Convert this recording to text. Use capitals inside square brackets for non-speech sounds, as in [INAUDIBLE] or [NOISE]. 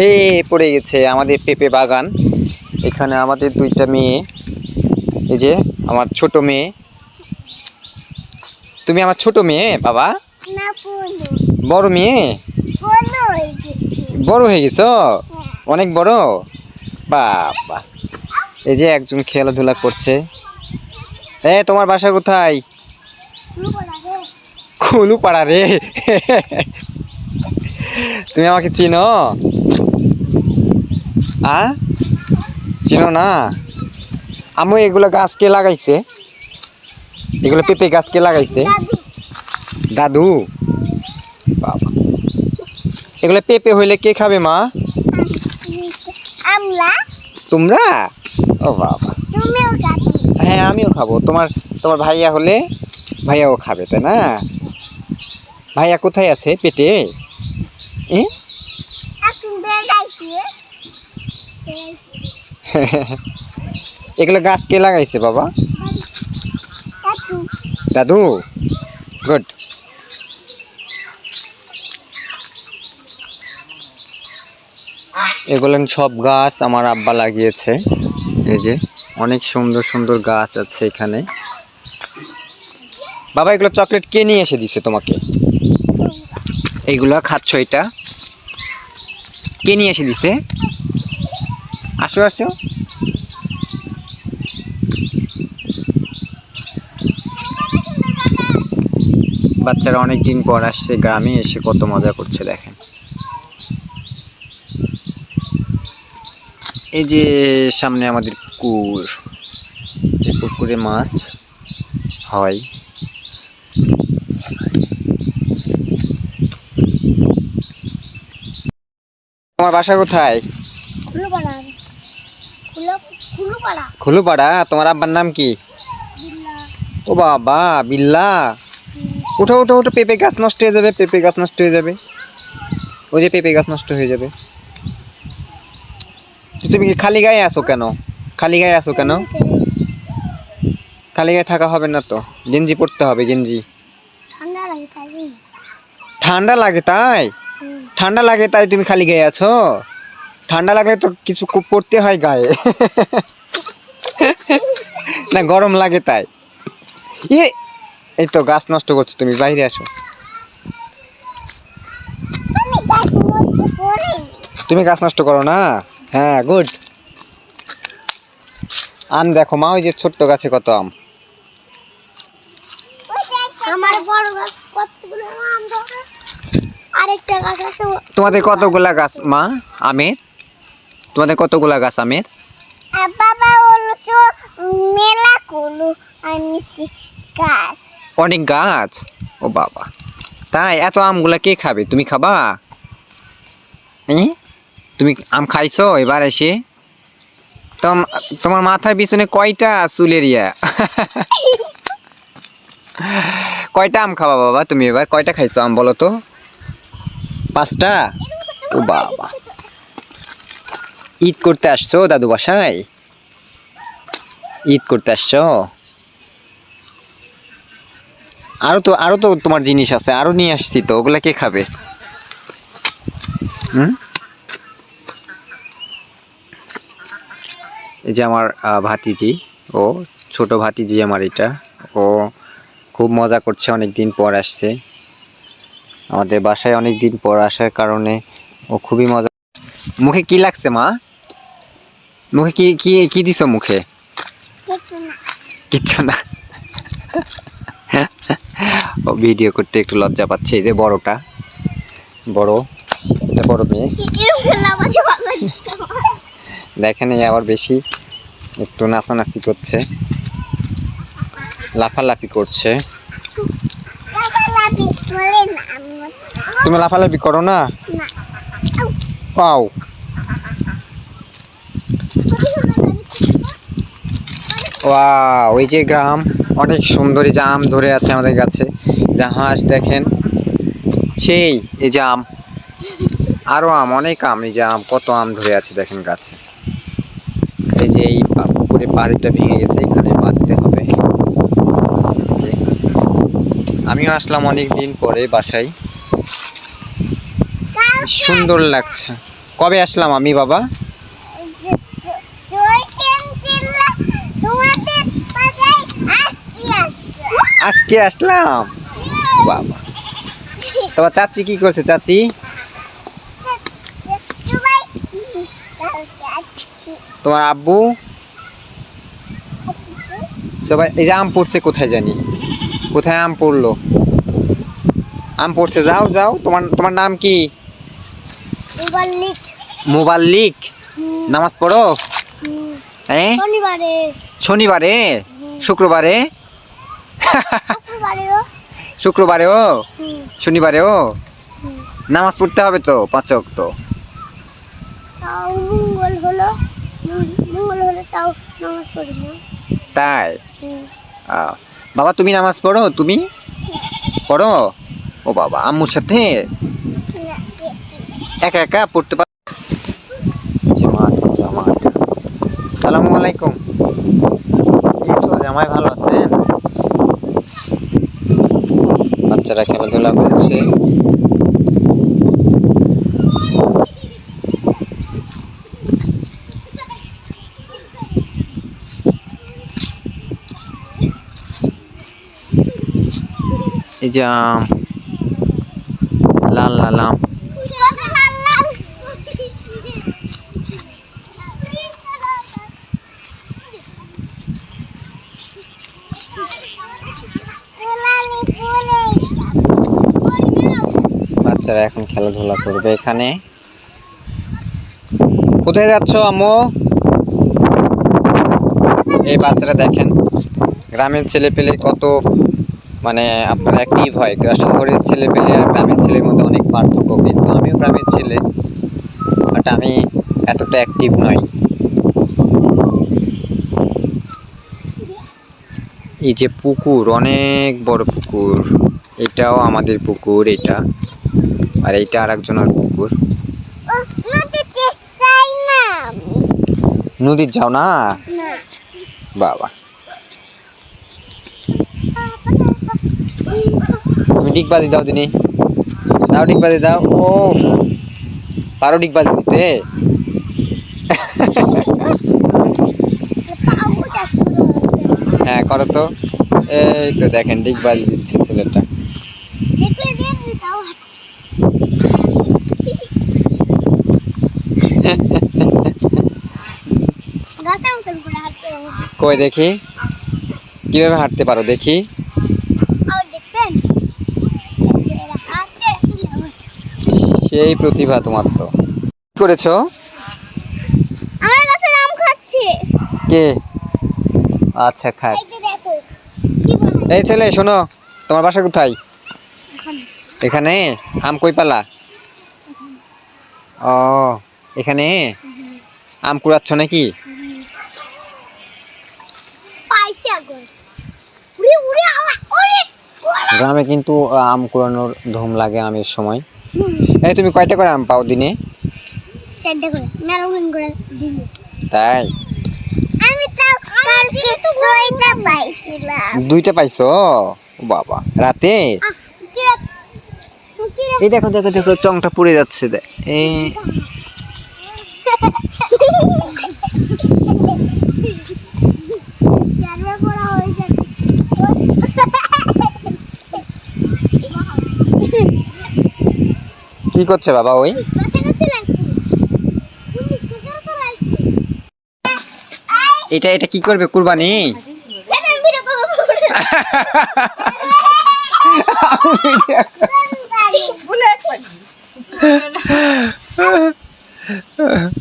এ পড়ে গেছে আমাদের পেঁপে বাগান। এখানে আমাদের দুইটা মেয়ে। এই যে আমার ছোট মেয়ে। তুমি আমার ছোট মেয়ে বাবা? বড়। মেয়ে? বড় হয়ে গেছ। হ্যাঁ অনেক বড়? বাবা। এই যে একজন খেলাধুলা করছে। এ তোমার বাসা কোথায়? খুলু পাড়া রে। তুমি আমাকে চিনো? আ? চিনো না? আমি এগুলো গাছ কে লাগাইছে? এগুলো পেঁপে গাছ কে লাগাইছে? দাদু। বাবা। এগুলো পেঁপে হইলে কে খাবে মা? আমলা তোমরা? ও বাবা। তুমিও গাবি হ্যাঁ আমিও খাব। তোমার তোমার ভাইয়া হলে ভাইয়াও খাবে তাই না? ভাইয়া কোথায় আছে পেটে? এ? এখন বেড়াইছি [LAUGHS] এগুলো গাছ কে লাগাইছে বাবা? দাদু। গুড এগুলো সব গাছ আমার আব্বা লাগিয়েছে। এই যে অনেক সুন্দর সুন্দর গাছ আছে এখানে। বাবা এগুলো চকলেট কে নিয়ে এসে দিছে তোমাকে? এইগুলো খাচ্ছ এটা? কে নিয়ে এসে দিছে? আসো আসো। বাচ্চারা অনেক দিন পর আসছে গ্রামে, এসে কত মজা করছে, দেখেন। এই যে সামনে আমাদের পুকুর, এই পুকুরে মাছ হয়। তোমার বাসা কোথায়? খুলো পাড়া খুলো খুলো পাড়া খুলুপাড়া? তোমার আব্বার নাম কি? ও বাবা বিল্লা। উঠো উঠো উঠো পেঁপে গাছ নষ্ট হয়ে যাবে পেঁপে গাছ নষ্ট হয়ে যাবে। ওই যে পেঁপে গাছ নষ্ট হয়ে যাবে। তুমি কি খালি গায়ে আসো কেন? খালি গায়ে আসো কেন? খালি গায়ে থাকা হবে না তো। গেঞ্জি পরতে হবে গেঞ্জি। ঠান্ডা লাগে তাই। ঠান্ডা লাগে তাই তুমি খালি গায়ে আছো? ঠান্ডা লাগলে তো কিছু কু- পরতে হয় গায়ে। না গরম লাগে তাই। ইয়ে এই তো গাছ নষ্ট করছ তুমি বাইরে আসো। তুমি গাছ নষ্ট করো না? হ্যাঁ গুড। আম দেখো মা ওই যে ছোট্ট গাছে কত আম। তোমাদের কতগুলা গাছ মা আমের? তোমাদের কতগুলা গাছ আমের? বাবা হলো মেলা করল আনিছি গাছ। অনেক গাছ? ও বাবা। তাই এত আমগুলা কে খাবে? তুমি খাবা? তুমি আম খাইছো এবার এসে? তোমার মাথার পিছনে কয়টা চুলের ইয়া [LAUGHS] কয়টা আম খাবা বাবা তুমি এবার? কয়টা খাইছো আম বলো তো? পাঁচটা? ও বাবা। ঈদ করতে আসছো দাদু বাসায়? ঈদ করতে আসছো? আরও তো আরও তো তোমার জিনিস আছে, আরও নিয়ে আসছি তো, ওগুলা কে খাবে? এই যে আমার ভাতিজি, ও, ছোট ভাতিজি আমার এটা, ও খুব মজা করছে অনেক দিন পর আসছে। আমাদের বাসায় অনেক দিন পর আসার কারণে ও খুবই মজা মুখে কি লাগছে মা? মুখে কি কি কি দিছো মুখে? কিচ্ছু না। ও ভিডিও করতে একটু লজ্জা পাচ্ছে এই যে বড়টা। বড় এটা বড় মেয়ে। দেখেন এই আবার বেশি একটু নাচানাচি করছে। লাফালাফি করছে। তুমি লাফালাফি করো না। পাও। ওয়া ওই যে গ্রাম অনেক সুন্দরী যে আম ধরে আছে আমাদের কাছে যা হাঁস দেখেন সেই এই যে আম আরও আম অনেক আম এই যে আম কত আম ধরে আছে দেখেন গাছে। এই যে এই পুকুরে বাড়িটা ভেঙে গেছে এখানে বাঁধতে হবে। আমিও আসলাম অনেক দিন পরে বাসায়। সুন্দর লাগছে। কবে আসলাম আমি বাবা? আজকে আসলাম। বাবা। তোমার চাচি কি করছে চাচি? তোমার আব্বু? সবাই এই যে আম পড়ছে কোথায় জানি? কোথায় আম পড়ল? আম পড়ছে যাও যাও। তোমার তোমার নাম কি? মোবাল্লিক নামাজ পড়ো? হ্যাঁ? শনিবারে। শনিবারে? শুক্রবারে? শুক্রবারেও। শুক্রবারেও হুম, শনিবারেও হুম। নামাজ পড়তে হবে তো পাঁচক তো মঙ্গল হলো মঙ্গল হলে তাও নামাজ পড়ি না। তাই? বাবা তুমি নামাজ পড়ো? তুমি? পড়ো? ও বাবা আম্মুর সাথে? একা একা পড়তে পার সালামু আলাইকুম। এই তো জামাই ভালো আছেন বাচ্চারা খেলাধুলা করছে। এই যে লাল লাল আম। বাচ্চারা এখন খেলাধুলা করবে এখানে। কোথায় যাচ্ছ, আম্মু? এই বাচ্চারা দেখেন, গ্রামের ছেলে পেলে কত মানে আপনার অ্যাক্টিভ হয়। শহরের ছেলে পেলে আর গ্রামের ছেলের মধ্যে অনেক পার্থক্য কিন্তু আমিও গ্রামের ছেলে বাট আমি এতটা অ্যাক্টিভ নই। এই যে পুকুর, অনেক বড় পুকুর। এটাও আমাদের পুকুর, এটা। আর এইটা আর একজনের পুকুর নদীর যাও না? বাবা। তুমি ডিগবাজি দাও দিনি। দাও ডিগবাজি দাও। ও পারো ডিগবাজি দিতে? হ্যাঁ করো তো। এই তো দেখেন, ডিগবাজি দিচ্ছে ছেলেটা। কই দেখি? কীভাবে হাঁটতে পারো দেখি? সেই প্রতিভা তোমার তো। কি করেছ? আমার কাছে আম খাচ্ছে। কে? আচ্ছা খাক। এই ছেলে শোনো তোমার বাসা কোথায়? এখানে। এখানে? আম কই পালা? ও এখানে আম কুড়াচ্ছ নাকি? গ্রামে কিন্তু আম কুড়ানোর ধুম লাগে আমের সময়। এই তুমি কয়টা করে আম পাও দিনে? তাই? দুইটা পাইছো? বাবা, রাতে? এই দেখো দেখো দেখো, চংটা পুড়ে যাচ্ছে এই কি করছে বাবা ওই? এটা এটা কি করবে কুরবানি? ভুলে [LAUGHS]